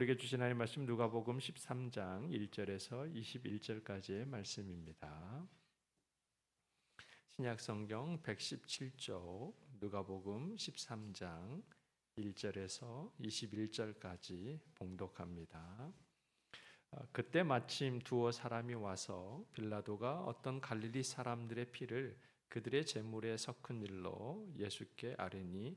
우리에게 주신 하나님 말씀 누가복음 13장 1절에서 21절까지의 말씀입니다. 신약 성경 117쪽 누가복음 13장 1절에서 21절까지 봉독합니다. 어, 그때 마침 두어 사람이 와서 빌라도가 어떤 갈릴리 사람들의 피를 그들의 제물에 섞은 일로 예수께 아뢰니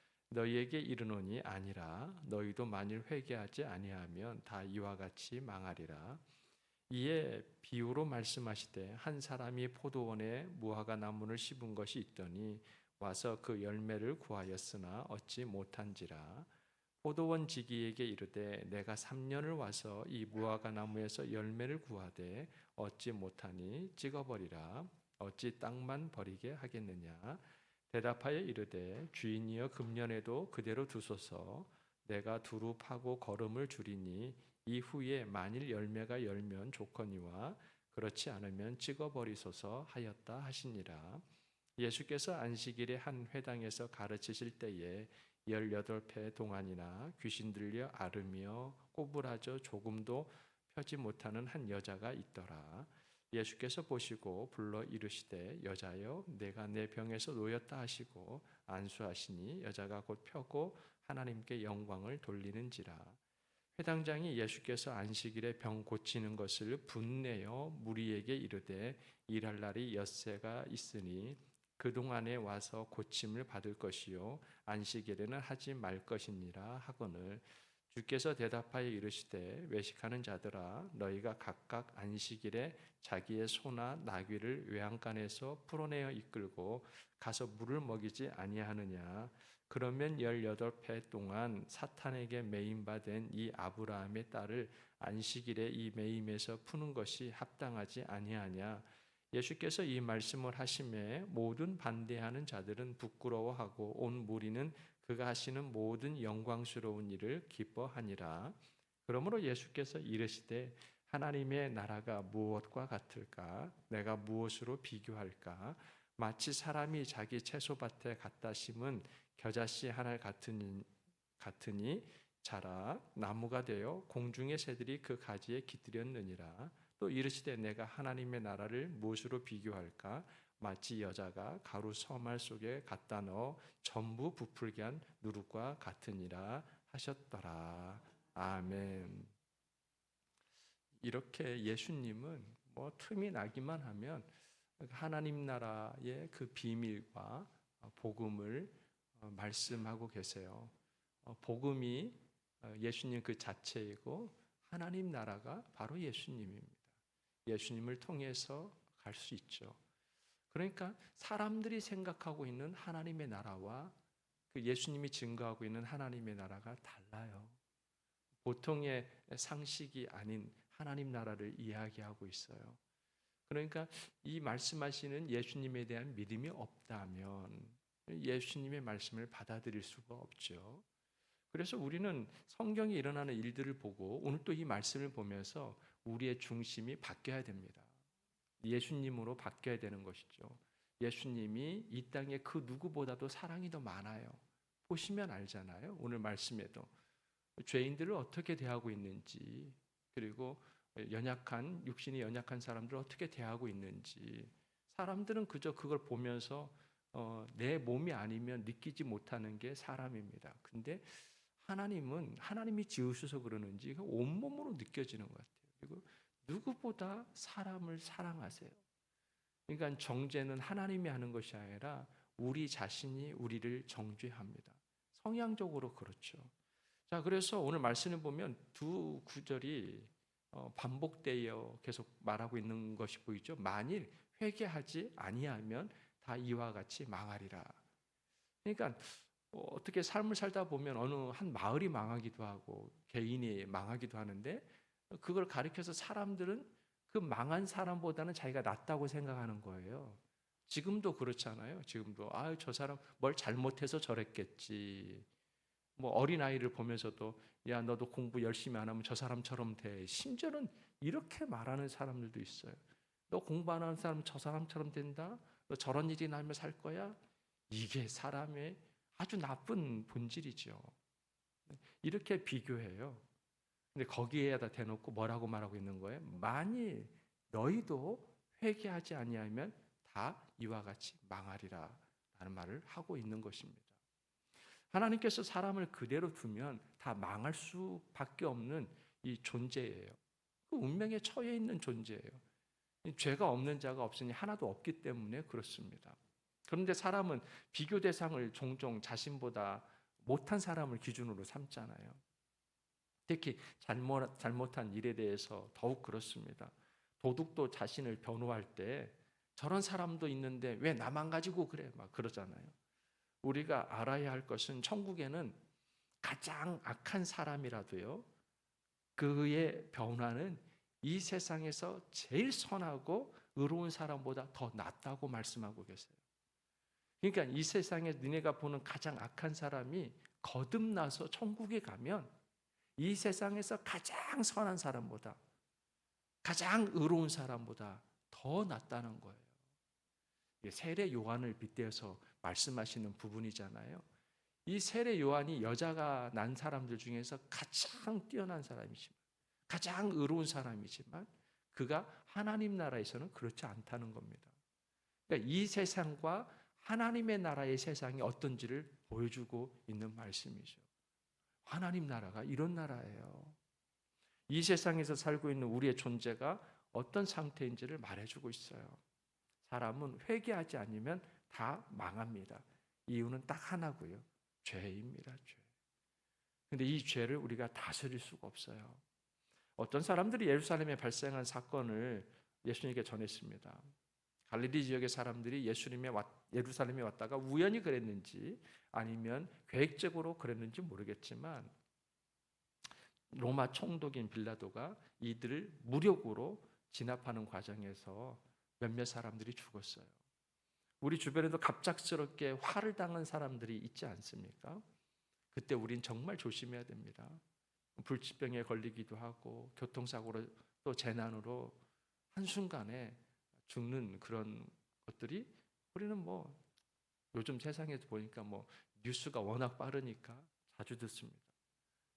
너희에게 이르노니 아니라 너희도 만일 회개하지 아니하면 다 이와 같이 망하리라. 이에 비유로 말씀하시되 한 사람이 포도원에 무화과 나무를 씹은 것이 있더니 와서 그 열매를 구하였으나 얻지 못한지라. 포도원 지기에게 이르되 내가 3년을 와서 이 무화과 나무에서 열매를 구하되 얻지 못하니 찍어버리라. 어찌 땅만 버리게 하겠느냐 대답하여 이르되 주인이여 금년에도 그대로 두소서 내가 두루 파고 걸음을 줄이니 이후에 만일 열매가 열면 좋거니와 그렇지 않으면 찍어버리소서 하였다 하시니라 예수께서 안식일에 한 회당에서 가르치실 때에 열여덟 배 동안이나 귀신 들려 앓으며 꼬부라져 조금도 펴지 못하는 한 여자가 있더라. 예수께서 보시고 불러 이르시되 여자여 내가 내 병에서 놓였다 하시고 안수하시니 여자가 곧 펴고 하나님께 영광을 돌리는지라. 회당장이 예수께서 안식일에 병 고치는 것을 분내어 무리에게 이르되 일할 날이 엿새가 있으니 그동안에 와서 고침을 받을 것이요 안식일에는 하지 말 것이니라 하거늘 주께서 대답하여 이르시되 외식하는 자들아 너희가 각각 안식일에 자기의 소나 나귀를 외양간에서 풀어내어 이끌고 가서 물을 먹이지 아니하느냐? 그러면 열여덟 해 동안 사탄에게 매임받은 이 아브라함의 딸을 안식일에 이 매임에서 푸는 것이 합당하지 아니하냐? 예수께서 이 말씀을 하심에 모든 반대하는 자들은 부끄러워하고 온 무리는 그가 하시는 모든 영광스러운 일을 기뻐하니라. 그러므로 예수께서 이르시되 하나님의 나라가 무엇과 같을까? 내가 무엇으로 비교할까? 마치 사람이 자기 채소밭에 갖다 심은 겨자씨 하나 같으니, 같으니 자라 나무가 되어 공중의 새들이 그 가지에 깃들였느니라. 또 이르시되 내가 하나님의 나라를 무엇으로 비교할까? 마치 여자가 가루 서말 속에 갖다 넣어 전부 부풀게 한 누룩과 같으니라 하셨더라. 아멘. 이렇게 예수님은 뭐 틈이 나기만 하면 하나님 나라의 그 비밀과 복음을 말씀하고 계세요. 복음이 예수님 그 자체이고 하나님 나라가 바로 예수님입니다. 예수님을 통해서 갈 수 있죠. 그러니까 사람들이 생각하고 있는 하나님의 나라와 그 예수님이 증거하고 있는 하나님의 나라가 달라요. 보통의 상식이 아닌 하나님 나라를 이야기하고 있어요. 그러니까 이 말씀하시는 예수님에 대한 믿음이 없다면 예수님의 말씀을 받아들일 수가 없죠. 그래서 우리는 성경에 일어나는 일들을 보고 오늘 또 이 말씀을 보면서 우리의 중심이 바뀌어야 됩니다. 예수님으로 바뀌어야 되는 것이죠. 예수님이 이 땅에 그 누구보다도 사랑이 더 많아요. 보시면 알잖아요. 오늘 말씀에도 죄인들을 어떻게 대하고 있는지 그리고 연약한 육신이 연약한 사람들을 어떻게 대하고 있는지 사람들은 그저 그걸 보면서 어, 내 몸이 아니면 느끼지 못하는 게 사람입니다. 근데 하나님은 하나님이 지으셔서 그러는지 온몸으로 느껴지는 것 같아요. 그리고 누구보다 사람을 사랑하세요. 그러니까 정죄는 하나님이 하는 것이 아니라 우리 자신이 우리를 정죄합니다. 성향적으로 그렇죠. 자, 그래서 오늘 말씀을 보면 두 구절이 어, 반복되어 계속 말하고 있는 것이 보이죠. 만일 회개하지 아니하면 다 이와 같이 망하리라. 그러니까 뭐 어떻게 삶을 살다 보면 어느 한 마을이 망하기도 하고 개인이 망하기도 하는데 그걸 가리켜서 사람들은 그 망한 사람보다는 자기가 낫다고 생각하는 거예요. 지금도 그렇잖아요. 지금도 아, 저 사람 뭘 잘못해서 저랬겠지. 뭐 어린 아이를 보면서도 야, 너도 공부 열심히 안 하면 저 사람처럼 돼. 심지어는 이렇게 말하는 사람들도 있어요. 너 공부 안 하는 사람 저 사람처럼 된다. 너 저런 일이 나면 살 거야. 이게 사람의 아주 나쁜 본질이죠. 이렇게 비교해요. 근데 거기에다 대놓고 뭐라고 말하고 있는 거예요? 만일 너희도 회개하지 아니하면 다 이와 같이 망하리라 라는 말을 하고 있는 것입니다. 하나님께서 사람을 그대로 두면 다 망할 수밖에 없는 이 존재예요. 그 운명에 처해 있는 존재예요. 이 죄가 없는 자가 없으니 하나도 없기 때문에 그렇습니다. 그런데 사람은 비교 대상을 종종 자신보다 못한 사람을 기준으로 삼잖아요. 특히 잘못, 잘못한 일에 대해서 더욱 그렇습니다. 도둑도 자신을 변호할 때 저런 사람도 있는데 왜 나만 가지고 그래? 막 그러잖아요. 우리가 알아야 할 것은 천국에는 가장 악한 사람이라도요. 그의 변화는 이 세상에서 제일 선하고 의로운 사람보다 더 낫다고 말씀하고 계세요. 그러니까 이 세상에 니네가 보는 가장 악한 사람이 거듭나서 천국에 가면 이 세상에서 가장 선한 사람보다 가장 의로운 사람보다 더 낫다는 거예요. 세례 요한을 빗대어서 말씀하시는 부분이잖아요. 이 세례 요한이 여자가 난 사람들 중에서 가장 뛰어난 사람이지만 가장 의로운 사람이지만 그가 하나님 나라에서는 그렇지 않다는 겁니다. 그러니까 이 세상과 하나님의 나라의 세상이 어떤지를 보여주고 있는 말씀이죠. 하나님 나라가 이런 나라예요. 이 세상에서 살고 있는 우리의 존재가 어떤 상태인지를 말해주고 있어요. 사람은 회개하지 않으면 다 망합니다. 이유는 딱 하나고요. 죄입니다. 죄. 근데 이 죄를 우리가 다스릴 수가 없어요. 어떤 사람들이 예루살렘에 발생한 사건을 예수님께 전했습니다. 갈릴리 지역의 사람들이 예수님의 왔, 예루살렘에 왔다가 우연히 그랬는지 아니면 계획적으로 그랬는지 모르겠지만 로마 총독인 빌라도가 이들을 무력으로 진압하는 과정에서 몇몇 사람들이 죽었어요. 우리 주변에도 갑작스럽게 화를 당한 사람들이 있지 않습니까? 그때 우린 정말 조심해야 됩니다. 불치병에 걸리기도 하고 교통사고로 또 재난으로 한순간에 죽는 그런 것들이 우리는 뭐 요즘 세상에서 보니까 뭐 뉴스가 워낙 빠르니까 자주 듣습니다.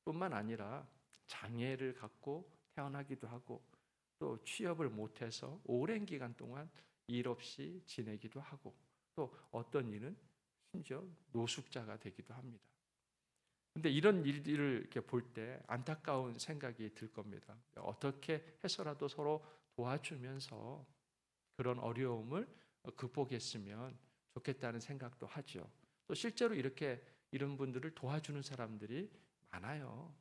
뿐만 아니라 장애를 갖고 태어나기도 하고 또 취업을 못해서 오랜 기간 동안 일 없이 지내기도 하고 또 어떤 일은 심지어 노숙자가 되기도 합니다. 근데 이런 일들을 이렇게 볼 때 안타까운 생각이 들 겁니다. 어떻게 해서라도 서로 도와주면서 그런 어려움을 극복했으면 좋겠다는 생각도 하죠. 또 실제로 이렇게 이런 분들을 도와주는 사람들이 많아요.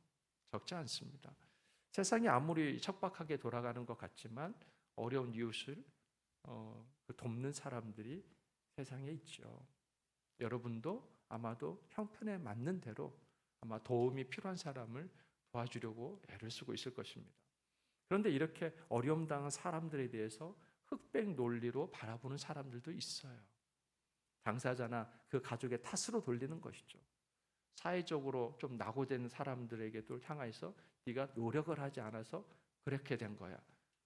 적지 않습니다. 세상이 아무리 척박하게 돌아가는 것 같지만 어려운 이웃을 어, 그 돕는 사람들이 세상에 있죠. 여러분도 아마도 형편에 맞는 대로 아마 도움이 필요한 사람을 도와주려고 애를 쓰고 있을 것입니다. 그런데 이렇게 어려움 당한 사람들에 대해서 흑백 논리로 바라보는 사람들도 있어요. 당사자나 그 가족의 탓으로 돌리는 것이죠. 사회적으로 좀 낙오된 사람들에게도 향해서 네가 노력을 하지 않아서 그렇게 된 거야.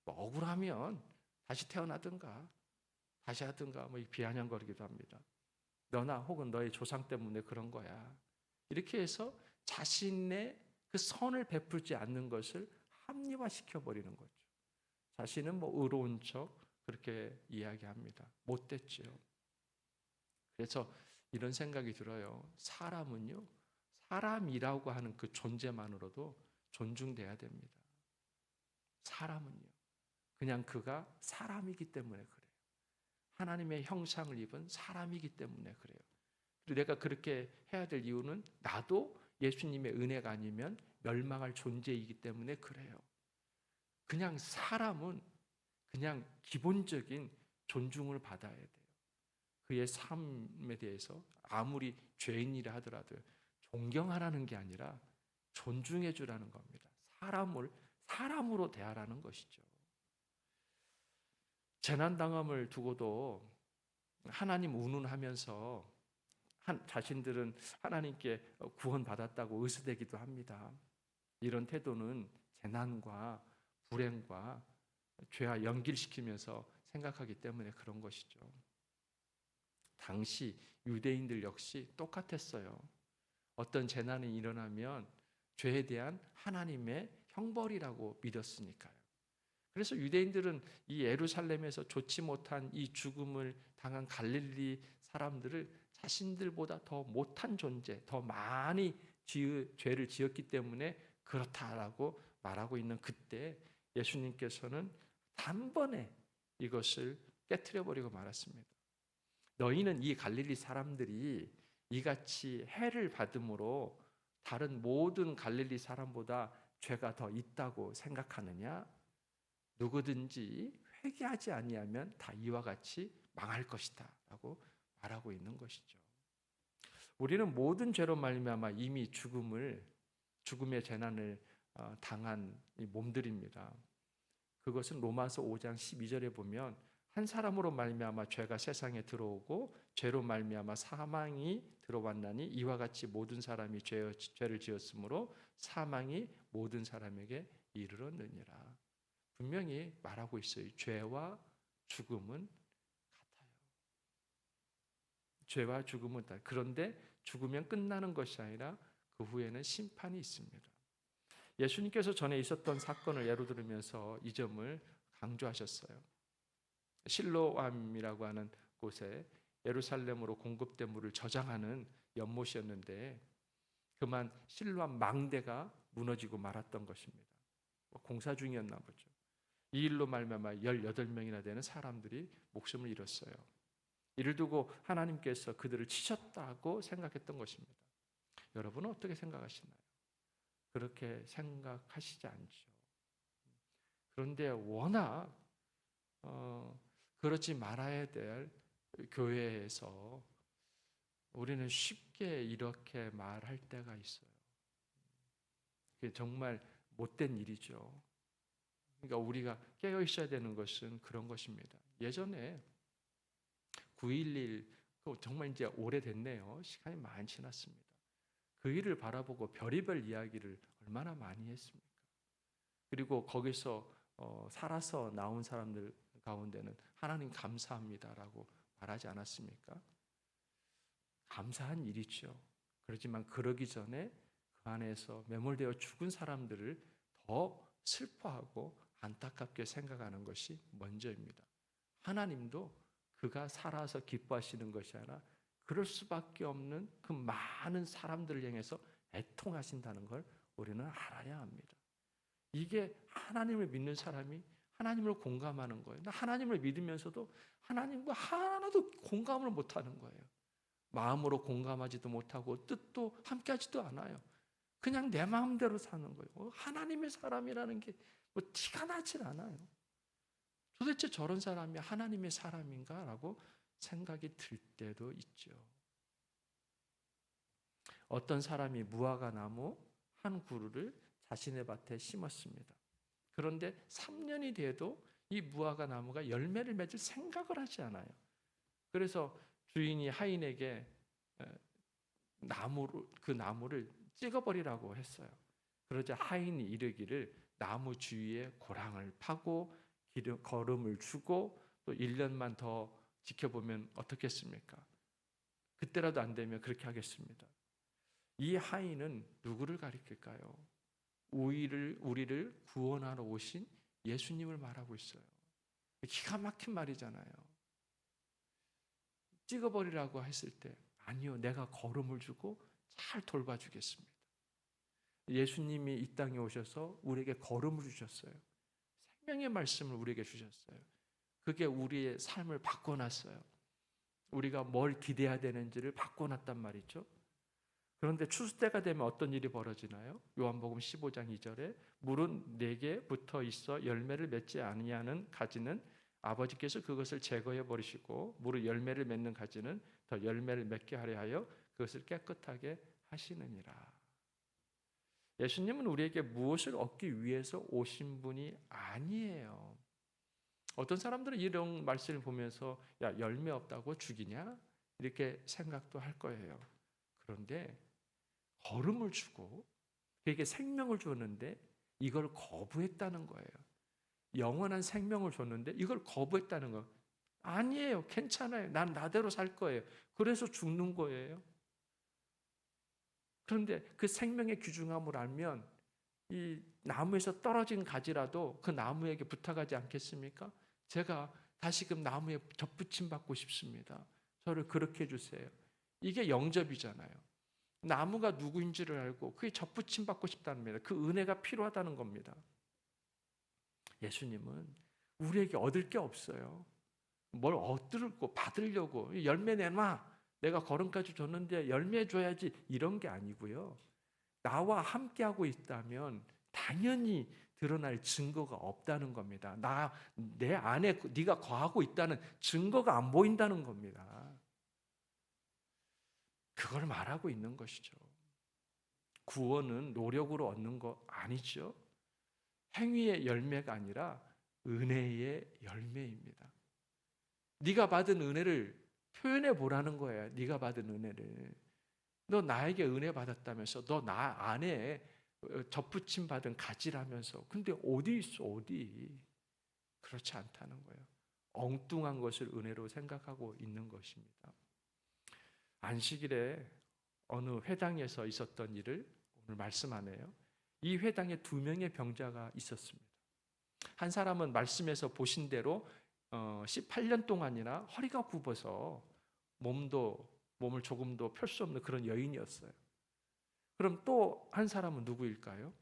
뭐 억울하면 다시 태어나든가 다시 하든가 뭐 비아냥거리기도 합니다. 너나 혹은 너의 조상 때문에 그런 거야. 이렇게 해서 자신의 그 선을 베풀지 않는 것을 합리화시켜 버리는 거죠. 자신은 뭐 의로운 척 그렇게 이야기합니다. 못됐죠. 그래서 이런 생각이 들어요. 사람은요, 사람이라고 하는 그 존재만으로도 존중돼야 됩니다. 사람은요, 그냥 그가 사람이기 때문에 그래요. 하나님의 형상을 입은 사람이기 때문에 그래요. 그리고 내가 그렇게 해야 될 이유는 나도 예수님의 은혜가 아니면 멸망할 존재이기 때문에 그래요. 그냥 사람은 그냥 기본적인 존중을 받아야 돼요. 그의 삶에 대해서 아무리 죄인이라 하더라도 존경하라는 게 아니라 존중해 주라는 겁니다. 사람을 사람으로 대하라는 것이죠. 재난 당함을 두고도 하나님 운운하면서 한, 자신들은 하나님께 구원 받았다고 의스대기도 합니다. 이런 태도는 재난과 불행과 죄와 연결시키면서 생각하기 때문에 그런 것이죠. 당시 유대인들 역시 똑같았어요. 어떤 재난이 일어나면 죄에 대한 하나님의 형벌이라고 믿었으니까요. 그래서 유대인들은 이 예루살렘에서 좋지 못한 이 죽음을 당한 갈릴리 사람들을 자신들보다 더 못한 존재, 더 많이 지으, 죄를 지었기 때문에 그렇다라고 말하고 있는 그때 예수님께서는 단번에 이것을 깨뜨려 버리고 말았습니다. 너희는 이 갈릴리 사람들이 이같이 해를 받음으로 다른 모든 갈릴리 사람보다 죄가 더 있다고 생각하느냐? 누구든지 회개하지 아니하면 다 이와 같이 망할 것이다라고 말하고 있는 것이죠. 우리는 모든 죄로 말미암아 이미 죽음을 죽음의 재난을 어, 당한 몸들입니다. 그것은 로마서 5장 12절에 보면 한 사람으로 말미암아 죄가 세상에 들어오고 죄로 말미암아 사망이 들어왔나니 이와 같이 모든 사람이 죄, 죄를 지었으므로 사망이 모든 사람에게 이르렀느니라. 분명히 말하고 있어요. 죄와 죽음은 같아요. 죄와 죽음은 다. 그런데 죽으면 끝나는 것이 아니라 그 후에는 심판이 있습니다. 예수님께서 전에 있었던 사건을 예로 들으면서 이 점을 강조하셨어요. 실로암이라고 하는 곳에 예루살렘으로 공급된 물을 저장하는 연못이었는데 그만 실로암 망대가 무너지고 말았던 것입니다. 뭐 공사 중이었나 보죠. 이 일로 말미암아 18명이나 되는 사람들이 목숨을 잃었어요. 이를 두고 하나님께서 그들을 치셨다고 생각했던 것입니다. 여러분은 어떻게 생각하시나요? 그렇게 생각하시지 않죠. 그런데 워낙 어, 그렇지 말아야 될 교회에서 우리는 쉽게 이렇게 말할 때가 있어요. 그게 정말 못된 일이죠. 그러니까 우리가 깨어 있어야 되는 것은 그런 것입니다. 예전에 9.11 정말 이제 오래됐네요. 시간이 많이 지났습니다. 그 일을 바라보고 별의별 이야기를 얼마나 많이 했습니까? 그리고 거기서 어, 살아서 나온 사람들 가운데는 하나님 감사합니다라고 말하지 않았습니까? 감사한 일이죠. 그렇지만 그러기 전에 그 안에서 매몰되어 죽은 사람들을 더 슬퍼하고 안타깝게 생각하는 것이 먼저입니다. 하나님도 그가 살아서 기뻐하시는 것이 아니라 그럴 수밖에 없는 그 많은 사람들을 향해서 애통하신다는 걸 우리는 알아야 합니다. 이게 하나님을 믿는 사람이 하나님을 공감하는 거예요. 하나님을 믿으면서도 하나님과 하나도 공감을 못 하는 거예요. 마음으로 공감하지도 못하고 뜻도 함께하지도 않아요. 그냥 내 마음대로 사는 거예요. 어, 하나님의 사람이라는 게 뭐 티가 나질 않아요. 도대체 저런 사람이 하나님의 사람인가라고 생각이 들 때도 있죠. 어떤 사람이 무화과 나무 한 그루를 자신의 밭에 심었습니다. 그런데 3년이 돼도 이 무화과 나무가 열매를 맺을 생각을 하지 않아요. 그래서 주인이 하인에게 나무를 그 나무를 찍어버리라고 했어요. 그러자 하인이 이르기를 나무 주위에 고랑을 파고 기름, 걸음을 주고 또 1년만 더 지켜보면 어떻겠습니까? 그때라도 안 되면 그렇게 하겠습니다. 이 하인은 누구를 가리킬까요? 우리를, 우리를 구원하러 오신 예수님을 말하고 있어요. 기가 막힌 말이잖아요. 찍어버리라고 했을 때, 아니요, 내가 걸음을 주고 잘 돌봐주겠습니다. 예수님이 이 땅에 오셔서 우리에게 걸음을 주셨어요. 생명의 말씀을 우리에게 주셨어요. 그게 우리의 삶을 바꿔놨어요. 우리가 뭘 기대해야 되는지를 바꿔놨단 말이죠. 그런데 추수 때가 되면 어떤 일이 벌어지나요? 요한복음 15장 2절에 물은 내게 붙어 있어 열매를 맺지 아니하는 가지는 아버지께서 그것을 제거해 버리시고 물을 열매를 맺는 가지는 더 열매를 맺게 하려 하여 그것을 깨끗하게 하시느니라. 예수님은 우리에게 무엇을 얻기 위해서 오신 분이 아니에요. 어떤 사람들은 이런 말씀을 보면서 야 열매 없다고 죽이냐 이렇게 생각도 할 거예요. 그런데 걸음을 주고 그에게 생명을 줬는데 이걸 거부했다는 거예요. 영원한 생명을 줬는데 이걸 거부했다는 거 아니에요. 괜찮아요. 난 나대로 살 거예요. 그래서 죽는 거예요. 그런데 그 생명의 귀중함을 알면 이 나무에서 떨어진 가지라도 그 나무에게 부탁하지 않겠습니까? 제가 다시금 나무에 접붙임 받고 싶습니다. 저를 그렇게 해주세요. 이게 영접이잖아요. 나무가 누구인지를 알고 그게 접붙임 받고 싶다는 겁니다. 그 은혜가 필요하다는 겁니다. 예수님은 우리에게 얻을 게 없어요. 뭘 얻들고 받으려고 열매 내놔. 내가 걸음까지 줬는데 열매 줘야지 이런 게 아니고요. 나와 함께하고 있다면 당연히 드러날 증거가 없다는 겁니다. 나 내 안에 네가 거하고 있다는 증거가 안 보인다는 겁니다. 그걸 말하고 있는 것이죠. 구원은 노력으로 얻는 거 아니죠. 행위의 열매가 아니라 은혜의 열매입니다. 네가 받은 은혜를 표현해 보라는 거예요. 네가 받은 은혜를. 너 나에게 은혜 받았다면서 너 나 안에 접붙임 받은 가지라면서 근데 어디 있어 어디 그렇지 않다는 거예요. 엉뚱한 것을 은혜로 생각하고 있는 것입니다. 안식일에 어느 회당에서 있었던 일을 오늘 말씀하네요. 이 회당에 두 명의 병자가 있었습니다. 한 사람은 말씀에서 보신 대로 18년 동안이나 허리가 굽어서 몸도 몸을 조금도 펼 수 없는 그런 여인이었어요. 그럼 또 한 사람은 누구일까요?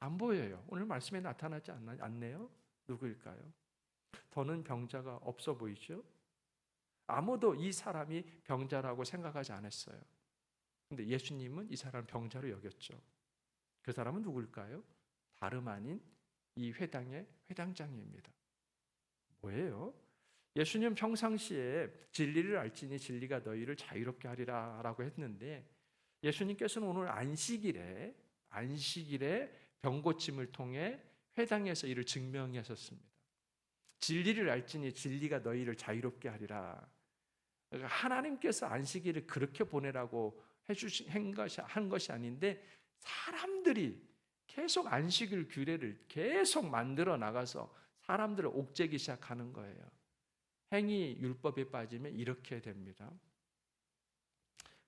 안 보여요. 오늘 말씀에 나타나지 않네요. 누구일까요? 더는 병자가 없어 보이죠? 아무도 이 사람이 병자라고 생각하지 않았어요. 근데 예수님은 이 사람 병자로 여겼죠. 그 사람은 누구일까요? 다름 아닌 이 회당의 회당장입니다. 뭐예요? 예수님 평상시에 진리를 알지니 진리가 너희를 자유롭게 하리라 라고 했는데 예수님께서는 오늘 안식일에 안식일에 병고침을 통해 회당에서 이를 증명하셨습니다. 진리를 알지니 진리가 너희를 자유롭게 하리라. 그러니까 하나님께서 안식일을 그렇게 보내라고 해주신 한 것이 한 것이 아닌데 사람들이 계속 안식일 규례를 계속 만들어 나가서 사람들을 옥죄기 시작하는 거예요. 행위 율법에 빠지면 이렇게 됩니다.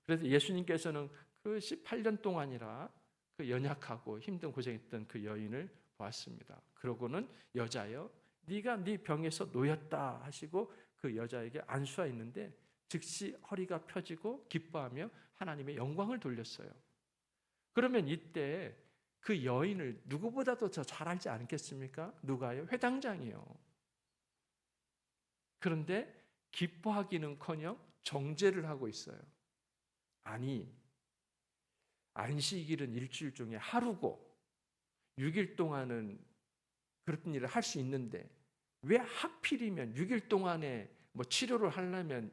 그래서 예수님께서는 그 18년 동안이라 그 연약하고 힘든 고생했던 그 여인을 보았습니다. 그러고는 여자여 네가 네 병에서 놓였다 하시고 그 여자에게 안수하였는데 즉시 허리가 펴지고 기뻐하며 하나님의 영광을 돌렸어요. 그러면 이때 그 여인을 누구보다도 더 잘 알지 않겠습니까? 누가요? 회당장이요. 그런데 기뻐하기는커녕 정죄를 하고 있어요. 아니 안식일은 일주일 중에 하루고 6일 동안은 그런 일을 할 수 있는데 왜 하필이면 6일 동안에 뭐 치료를 하려면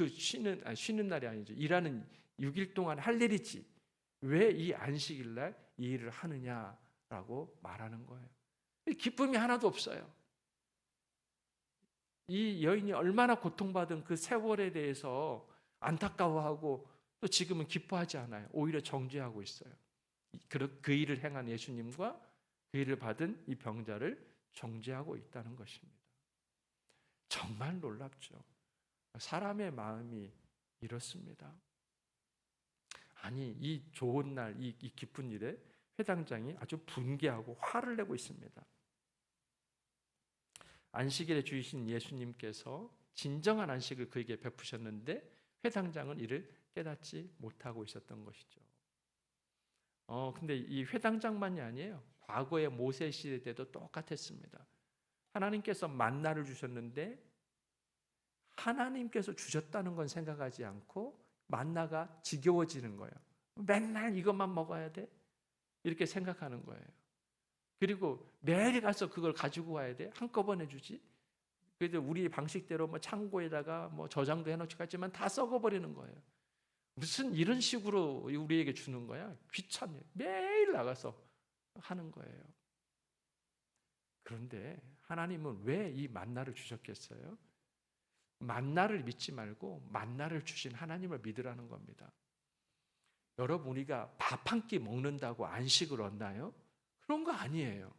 그 쉬는 아니, 쉬는 날이 아니죠. 일하는 6일 동안 할 일이지. 왜 이 안식일 날 이 일을 하느냐라고 말하는 거예요. 기쁨이 하나도 없어요. 이 여인이 얼마나 고통받은 그 세월에 대해서 안타까워하고 또 지금은 기뻐하지 않아요. 오히려 정죄하고 있어요. 그, 그 일을 행한 예수님과 그 일을 받은 이 병자를 정죄하고 있다는 것입니다. 정말 놀랍죠. 사람의 마음이 이렇습니다. 아니 이 좋은 날, 이, 이 기쁜 일에 회당장이 아주 분개하고 화를 내고 있습니다. 안식일에 주이신 예수님께서 진정한 안식을 그에게 베푸셨는데 회당장은 이를 깨닫지 못하고 있었던 것이죠. 어, 근데 이 회당장만이 아니에요. 과거의 모세 시대 때도 똑같았습니다. 하나님께서 만나를 주셨는데 하나님께서 주셨다는 건 생각하지 않고 만나가 지겨워지는 거예요. 맨날 이것만 먹어야 돼? 이렇게 생각하는 거예요. 그리고 매일 가서 그걸 가지고 와야 돼? 한꺼번에 주지? 그래도 우리 방식대로 뭐 창고에다가 뭐 저장도 해놓지 같지만 다 썩어버리는 거예요. 무슨 이런 식으로 우리에게 주는 거야? 귀찮네. 매일 나가서 하는 거예요. 그런데 하나님은 왜 이 만나를 주셨겠어요? 만나를 믿지 말고 만나를 주신 하나님을 믿으라는 겁니다. 여러분 우리가 밥 한 끼 먹는다고 안식을 얻나요? 그런 거 아니에요.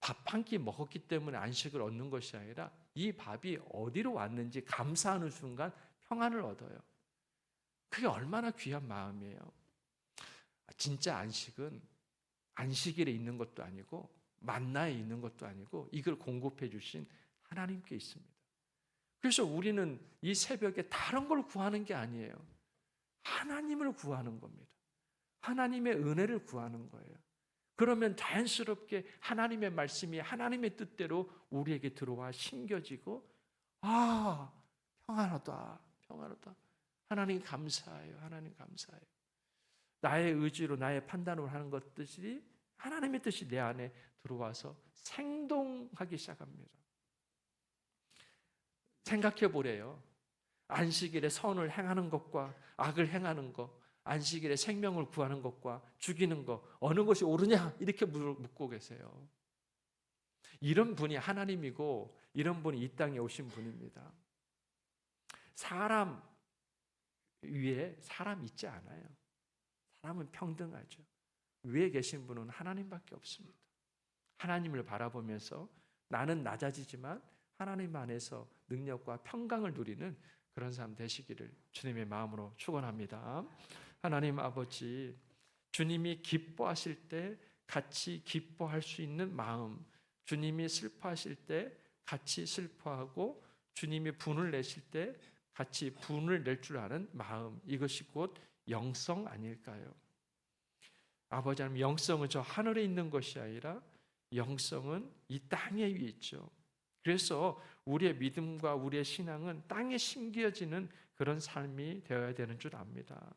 밥 한 끼 먹었기 때문에 안식을 얻는 것이 아니라 이 밥이 어디로 왔는지 감사하는 순간 평안을 얻어요. 그게 얼마나 귀한 마음이에요. 진짜 안식은 안식일에 있는 것도 아니고 만나에 있는 것도 아니고 이걸 공급해 주신 하나님께 있습니다. 그래서 우리는 이 새벽에 다른 걸 구하는 게 아니에요. 하나님을 구하는 겁니다. 하나님의 은혜를 구하는 거예요. 그러면 자연스럽게 하나님의 말씀이 하나님의 뜻대로 우리에게 들어와 심겨지고 아 평안하다 평안하다 하나님 감사해요 하나님 감사해요 나의 의지로 나의 판단으로 하는 것들이 하나님의 뜻이 내 안에 들어와서 생동하기 시작합니다 생각해 보래요 안식일에 선을 행하는 것과 악을 행하는 것 안식일에 생명을 구하는 것과 죽이는 것 어느 것이 옳으냐 이렇게 묻고 계세요. 이런 분이 하나님이고 이런 분이 이 땅에 오신 분입니다. 사람 위에 사람 있지 않아요. 사람은 평등하죠. 위에 계신 분은 하나님밖에 없습니다. 하나님을 바라보면서 나는 낮아지지만 하나님 안에서 능력과 평강을 누리는 그런 사람 되시기를 주님의 마음으로 축원합니다. 하나님 아버지 주님이 기뻐하실 때 같이 기뻐할 수 있는 마음 주님이 슬퍼하실 때 같이 슬퍼하고 주님이 분을 내실 때 같이 분을 낼 줄 아는 마음 이것이 곧 영성 아닐까요? 아버지 하나님 영성은 저 하늘에 있는 것이 아니라 영성은 이 땅에 있죠. 그래서 우리의 믿음과 우리의 신앙은 땅에 심겨지는 그런 삶이 되어야 되는 줄 압니다.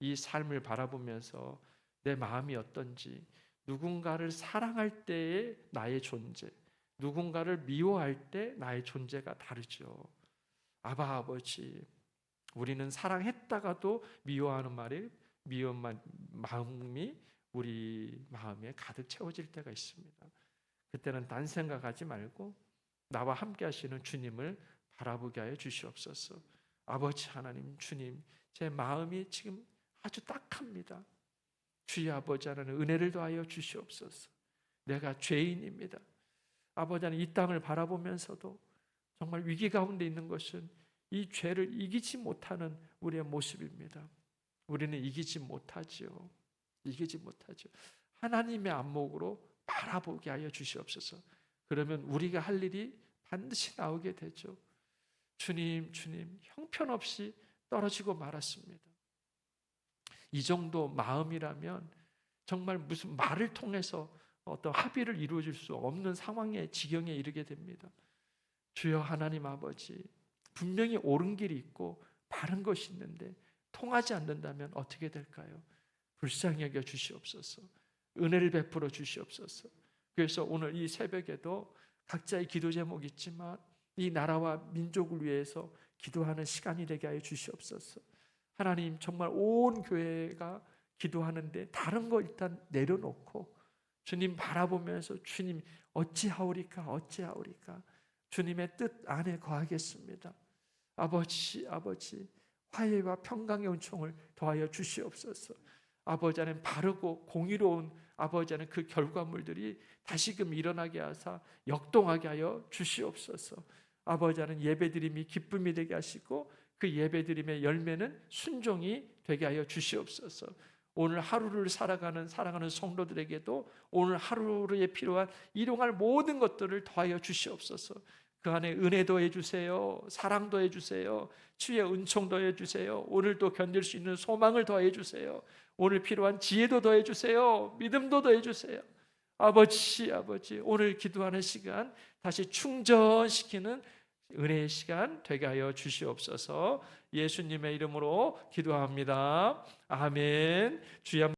이 삶을 바라보면서 내 마음이 어떤지 누군가를 사랑할 때의 나의 존재, 누군가를 미워할 때 나의 존재가 다르죠. 아바 아버지, 우리는 사랑했다가도 미워하는 말이 미워만 마음이 우리 마음에 가득 채워질 때가 있습니다. 그때는 딴 생각하지 말고 나와 함께 하시는 주님을 바라보게 하여 주시옵소서. 아버지 하나님 주님 제 마음이 지금 아주 딱합니다. 주의 아버지 하나님 은혜를 더하여 주시옵소서. 내가 죄인입니다. 아버지 하나님 이 땅을 바라보면서도 정말 위기 가운데 있는 것은 이 죄를 이기지 못하는 우리의 모습입니다. 우리는 이기지 못하지요. 이기지 못하죠. 하나님의 안목으로 바라보게 하여 주시옵소서. 그러면 우리가 할 일이 반드시 나오게 되죠. 주님, 주님, 형편없이 떨어지고 말았습니다. 이 정도 마음이라면 정말 무슨 말을 통해서 어떤 합의를 이루어질 수 없는 상황에 지경에 이르게 됩니다. 주여 하나님 아버지, 분명히 옳은 길이 있고 바른 것이 있는데 통하지 않는다면 어떻게 될까요? 불쌍히 여겨 주시옵소서. 은혜를 베풀어 주시옵소서. 그래서 오늘 이 새벽에도 각자의 기도 제목 있지만 이 나라와 민족을 위해서 기도하는 시간이 되게 하여 주시옵소서. 하나님 정말 온 교회가 기도하는데 다른 거 일단 내려놓고 주님 바라보면서 주님 어찌하오리까 어찌하오리까 주님의 뜻 안에 거하겠습니다. 아버지 아버지 화해와 평강의 은총을 더하여 주시옵소서. 아버지 는 바르고 공의로운 아버지 는그 결과물들이 다시금 일어나게 하사 역동하게 하여 주시옵소서. 아버지 는 예배드림이 기쁨이 되게 하시고 그 예배드림의 열매는 순종이 되게 하여 주시옵소서. 오늘 하루를 살아가는 사랑하는 성도들에게도 오늘 하루에 필요한 일용할 모든 것들을 더하여 주시옵소서. 그 안에 은혜 더해 주세요. 사랑 더해 주세요. 주의 은총 더해 주세요. 오늘도 견딜 수 있는 소망을 더해 주세요. 오늘 필요한 지혜도 더해 주세요. 믿음도 더해 주세요. 아버지, 아버지, 오늘 기도하는 시간 다시 충전시키는 은혜의 시간 되게 하여 주시옵소서. 예수님의 이름으로 기도합니다. 아멘. 주여